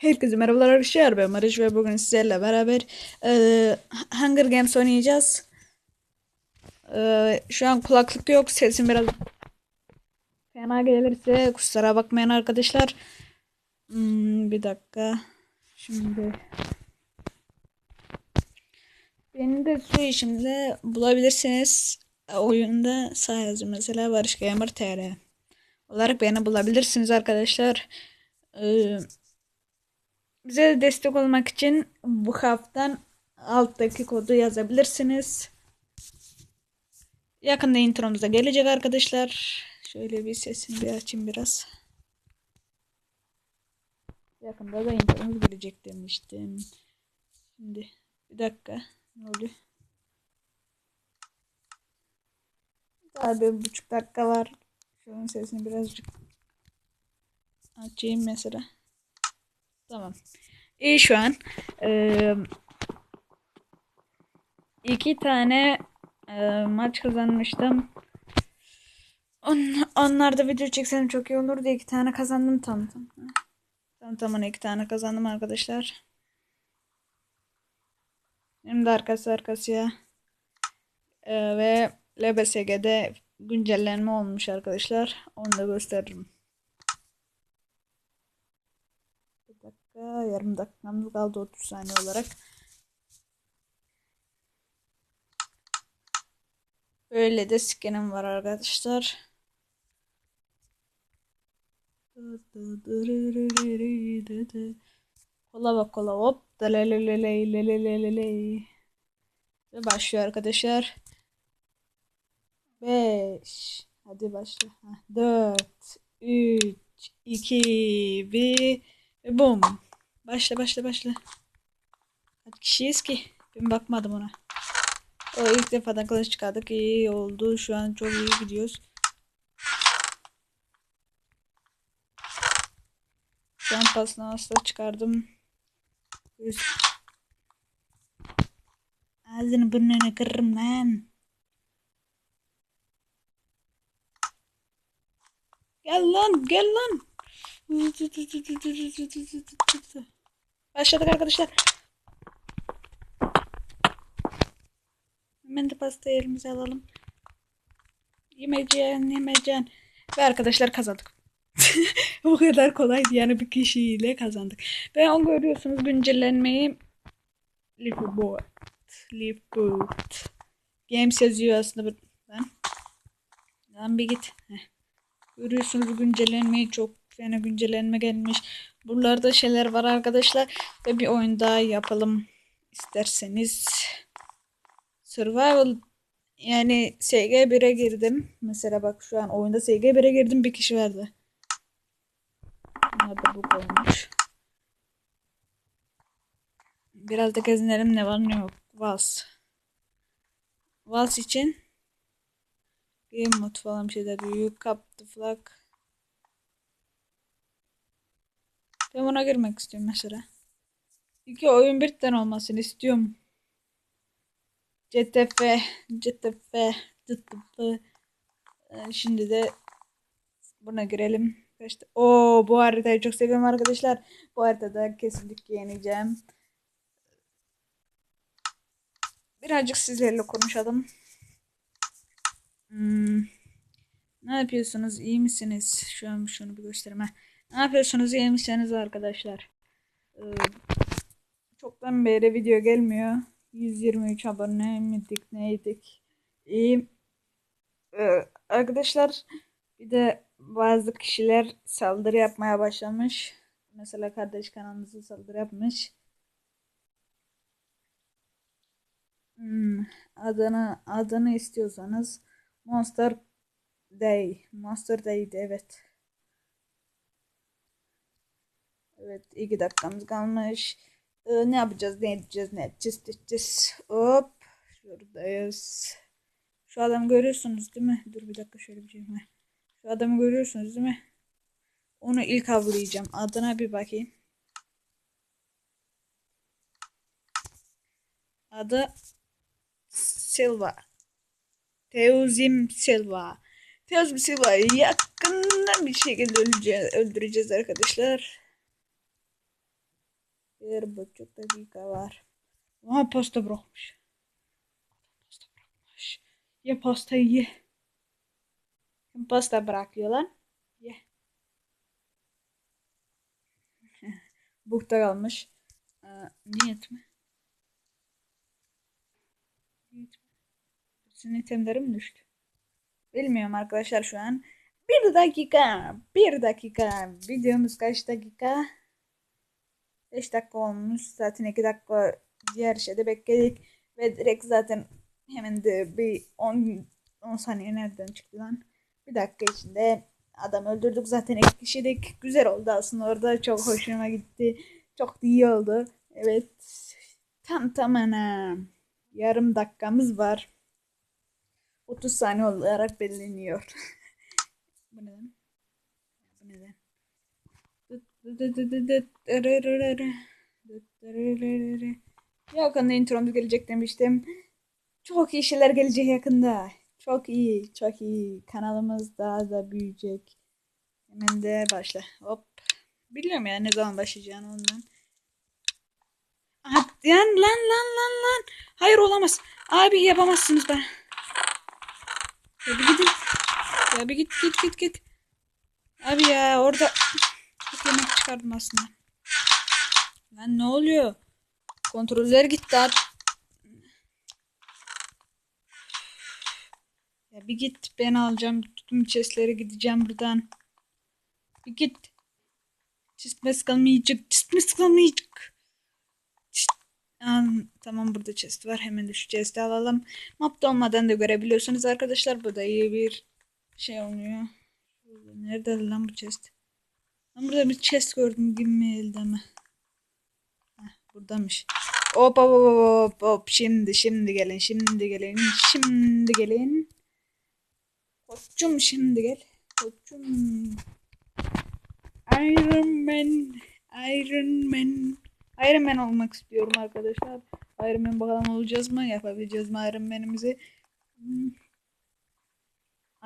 Herkese merhabalar arkadaşlar ben Barış ve bugün sizlerle beraber eee, Hunger Games oynayacağız. Eee, şu an kulaklık yok sesim biraz fena gelirse kusura bakmayın arkadaşlar. Hmm, bir dakika. Şimdi beni de su işimde bulabilirsiniz. Oyunda sağ mesela Barış Gamer TR olarak beni bulabilirsiniz arkadaşlar. Eee bize destek olmak için bu haftan alttaki kodu yazabilirsiniz. Yakında intromuz da gelecek arkadaşlar. Şöyle bir sesini bir açayım biraz. Yakında da intromuz gelecek demiştim. Şimdi bir dakika. Ne oluyor? Daha bir buçuk dakika var. Şu an sesini birazcık açayım mesela. Tamam. İyi şu an. Ee, iki tane e, maç kazanmıştım. On, onlarda video çeksem çok iyi olurdu. İki tane kazandım tam tam. Tam tamına iki tane kazandım arkadaşlar. Hem de arkası arkasıya. Ee, ve LBSG'de güncellenme olmuş arkadaşlar. Onu da gösteririm. dakika. Yarım dakikamız kaldı 30 saniye olarak. Böyle de skenim var arkadaşlar. Kola bak kola hop. Ve başlıyor arkadaşlar. 5 Hadi başla. 4 3 2 1 Bum. Başla başla başla. Kaç kişiyiz ki? Ben bakmadım ona. O ilk defadan kılıç çıkardık. İyi oldu. Şu an çok iyi gidiyoruz. Şu an pasını asla çıkardım. Göz. Ağzını burnunu kırırım lan. Gel lan gel lan. Başladık arkadaşlar. Hemen de pastayı elimize alalım. Yemeyeceğin, yemeyeceğin. Ve arkadaşlar kazandık. Bu kadar kolaydı yani bir kişiyle kazandık. Ve onu görüyorsunuz güncellenmeyi. Leaderboard. Leaderboard. Games yazıyor aslında. Ben. Lan bir git. Heh. Görüyorsunuz güncellenmeyi çok fena güncellenme gelmiş. Buralarda şeyler var arkadaşlar. Ve bir oyun daha yapalım isterseniz. Survival yani SG1'e girdim. Mesela bak şu an oyunda SG1'e girdim bir kişi vardı. Nerede bu olmuş. Biraz da gezinelim ne var ne yok. Vals. Vals için Game mode falan bir şeyler. You cap the flag. Ben buna girmek istiyorum mesela. İki oyun birden olmasını istiyorum. CTF, CTF, CTF. Ee, Şimdi de buna girelim. İşte, o bu haritayı çok seviyorum arkadaşlar. Bu haritada kesinlikle yeneceğim. Birazcık sizlerle konuşalım. Hmm. Ne yapıyorsunuz? İyi misiniz? Şu an şunu bir gösterme. Ne yapıyorsunuz? İyi misiniz arkadaşlar? Ee, çoktan beri video gelmiyor. 123 abone miydik neydik? İyi. Ee, arkadaşlar bir de bazı kişiler saldırı yapmaya başlamış. Mesela kardeş kanalımıza saldırı yapmış. Hmm, adını adını istiyorsanız Monster Day. Monster Day'di evet. Evet iki dakikamız kalmış. Ee, ne yapacağız? Ne edeceğiz? Ne edeceğiz? Ne edeceğiz? Hop. Şuradayız. Şu adamı görüyorsunuz değil mi? Dur bir dakika şöyle bir şey. Heh. Şu adamı görüyorsunuz değil mi? Onu ilk avlayacağım. Adına bir bakayım. Adı Silva. Teuzim Silva. Teuzim Silva'yı yakında bir şekilde öldüreceğiz, öldüreceğiz arkadaşlar. Bir buçuk dakika var. Aha pasta bırakmış. Pasta bırakmış. Ye pastayı ye. Kim pasta bırakıyor lan? Ye. Bukta kalmış. Ee, niyet mi? Niyet mi? Sizin itemleri mi düştü? Bilmiyorum arkadaşlar şu an. Bir dakika. Bir dakika. Videomuz kaç dakika? 5 dakika olmuş. Zaten 2 dakika diğer şeyde bekledik. Ve direkt zaten hemen de bir 10 10 saniye nereden çıktı lan? Bir dakika içinde adam öldürdük. Zaten iki kişilik. Güzel oldu aslında orada. Çok hoşuma gitti. Çok iyi oldu. Evet. Tam tamına yarım dakikamız var. 30 saniye olarak belirleniyor. Bu neden? Yakında intromuz gelecek demiştim. Çok iyi şeyler gelecek yakında. Çok iyi, çok iyi. Kanalımız daha da büyüyecek. Hemen de başla. Hop. Biliyorum ya ne zaman başlayacağını ondan. Lan lan lan lan lan. Hayır olamaz. Abi yapamazsınız ben. Ya bir gidin. Ya git git git git. Abi ya orada yemek çıkardım aslında. Lan ne oluyor? Kontroller gitti abi. Ya bir git ben alacağım tüm chestleri gideceğim buradan. Bir git. Chest kalmayacak. Chest kalmayacak. Aa, tamam burada chest var. Hemen de şu chest'i alalım. Mapta olmadan da görebiliyorsunuz arkadaşlar. Bu da iyi bir şey oluyor. Nerede lan bu chest? Ben burada bir chest gördüm gibi elde mi? Heh, buradaymış. Hop hop hop hop hop. Şimdi şimdi gelin şimdi gelin şimdi gelin. Koçum şimdi gel. Koçum. Iron Man. Iron Man. Iron Man olmak istiyorum arkadaşlar. Iron Man bakalım olacağız mı? Yapabileceğiz mi Iron Man'imizi? Hmm.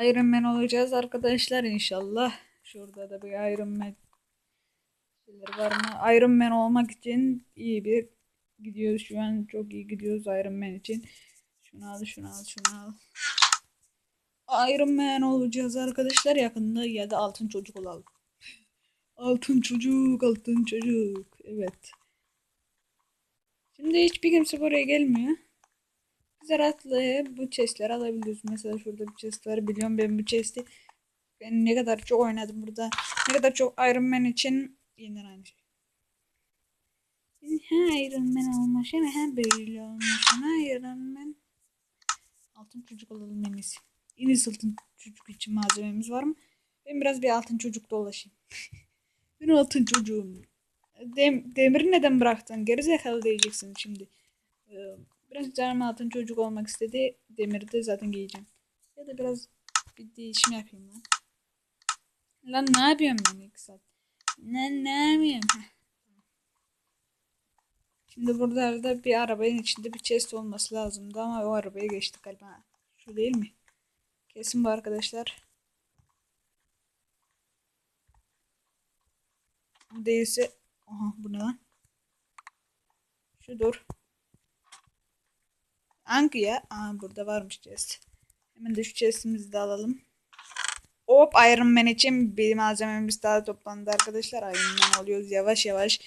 Iron Man olacağız arkadaşlar inşallah. Şurada da bir Iron Man şeyler var mı? Iron Man olmak için iyi bir gidiyoruz şu an çok iyi gidiyoruz Iron Man için. Şunu al, şunu al, şunu al. Iron Man olacağız arkadaşlar yakında ya da altın çocuk olalım. Altın çocuk, altın çocuk. Evet. Şimdi hiçbir kimse buraya gelmiyor. Biz rahatla bu chestleri alabiliyoruz. Mesela şurada bir chest var. Biliyorum ben bu chest'i ben ne kadar çok oynadım burada. Ne kadar çok Iron Man için yeniden aynı şey. Ha Iron Man olmuş. Hem hem böyle olmuş. Ha Iron Man. Altın çocuk olalım en iyisi. En iyisi altın çocuk için malzememiz var mı? Ben biraz bir altın çocuk dolaşayım. ben altın çocuğum. Dem demiri neden bıraktın? Gerizekalı diyeceksin şimdi. Ee, biraz canım altın çocuk olmak istedi. Demiri de zaten giyeceğim. Ya da biraz bir değişim yapayım lan. Lan ne yapıyorum ben ilk saat? Ne ne yapıyorum? Şimdi burada da bir arabanın içinde bir chest olması lazımdı ama o arabaya geçtik galiba. Şu değil mi? Kesin bu arkadaşlar. Bu değilse... Aha bu ne lan? Şudur. Hangi ya? Aa burada varmış chest. Hemen de şu chestimizi de alalım. Hop Iron Man için bir malzememiz daha toplandı arkadaşlar. Iron Man oluyoruz yavaş yavaş.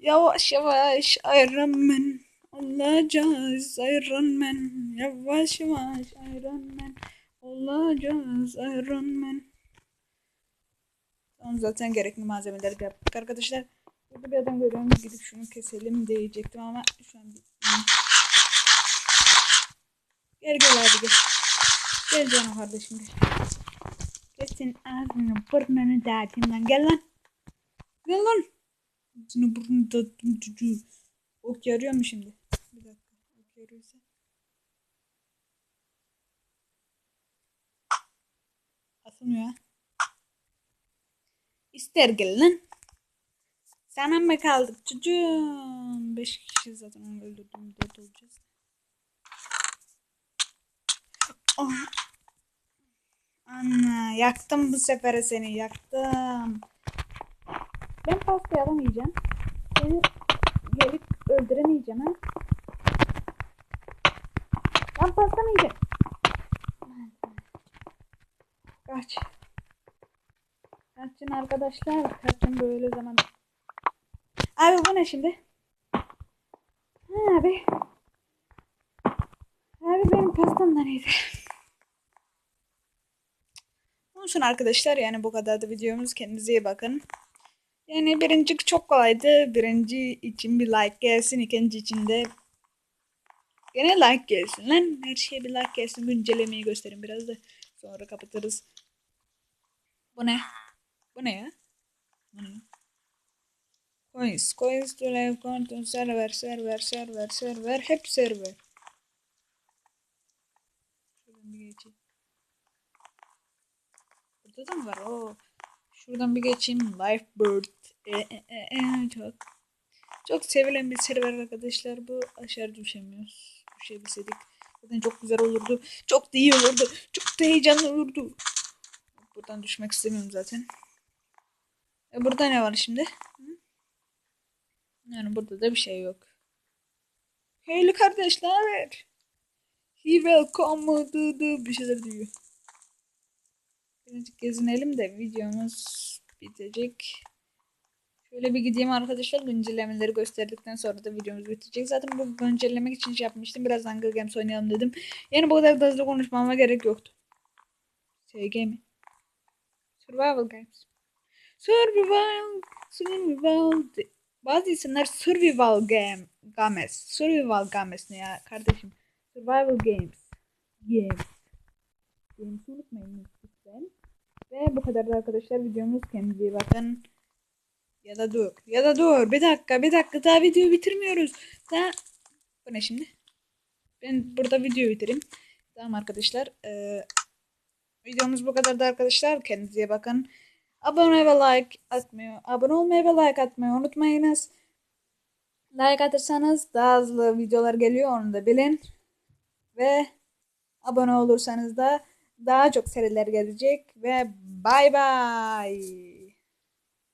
Yavaş yavaş Iron Man olacağız Iron Man. Yavaş yavaş Iron Man olacağız Iron Man. Tamam zaten gerekli malzemeleri yaptık arkadaşlar. Burada bir adam görüyorum gidip şunu keselim diyecektim ama şu an bir... Gel gel hadi gel. Gel canım kardeşim gel. Kesin ağzını burnunu dağıtayım lan gel lan. Gel lan. Ağzını burnunu dağıttım çocuğu. Ok yarıyor mu şimdi? Bir dakika. Ok yarıyorsa. Atılmıyor. İster gel lan. Sana mı kaldık çocuğum? Beş kişi zaten onu öldürdüm. Dört olacağız. Oh. Anne yaktım bu sefer seni yaktım. Ben pastayı alamayacağım. Demir, gelip öldüremeyeceğim ha. Lan paslamayacağım. Kaç. Kaçın arkadaşlar. Kaçın böyle zaman. Abi bu ne şimdi? Abi. Abi benim pastam da neydi? Olsun arkadaşlar yani bu kadar da videomuz. Kendinize iyi bakın. Yani birinci çok kolaydı. Birinci için bir like gelsin. ikinci için de gene like gelsin lan. Her şeye bir like gelsin. Güncellemeyi gösterin biraz da. Sonra kapatırız. Bu ne? Bu ne ya? Coins. Coins to live content server server server server hep server. Şuradan bir geçeyim. Burada da mı var? Oo. Şuradan bir geçeyim. Lifebird. E, e, e, e, çok çok sevilen bir server arkadaşlar bu. Aşağı düşemiyoruz. Düşebilseydik. Zaten çok güzel olurdu. Çok da iyi olurdu. Çok da heyecanlı olurdu. Buradan düşmek istemiyorum zaten. E burada ne var şimdi? Hı? Yani burada da bir şey yok. Hey kardeşler. He welcome bir şeyler diyor. Birazcık gezinelim de videomuz bitecek. Şöyle bir gideyim arkadaşlar güncellemeleri gösterdikten sonra da videomuz bitecek. Zaten bu güncellemek için şey yapmıştım. Biraz Hunger Games oynayalım dedim. Yani bu kadar da hızlı konuşmama gerek yoktu. SG mi? Survival Games. Survival, survival. Bazı isimler Survival Game, Games. Survival Games ne ya kardeşim? Survival Games. Games. Games unutmayın. Ve bu kadar da arkadaşlar videomuz kendinize bakın. Ya da dur. Ya da dur. Bir dakika bir dakika daha videoyu bitirmiyoruz. Daha... Bu ne şimdi? Ben burada videoyu bitireyim. Tamam arkadaşlar. Ee, videomuz bu kadar da arkadaşlar. Kendinize bakın. Abone ve like atmıyor. Abone olmayı ve like atmayı unutmayınız. Like atırsanız daha hızlı videolar geliyor onu da bilin. Ve abone olursanız da daha çok seriler gelecek ve bay bay.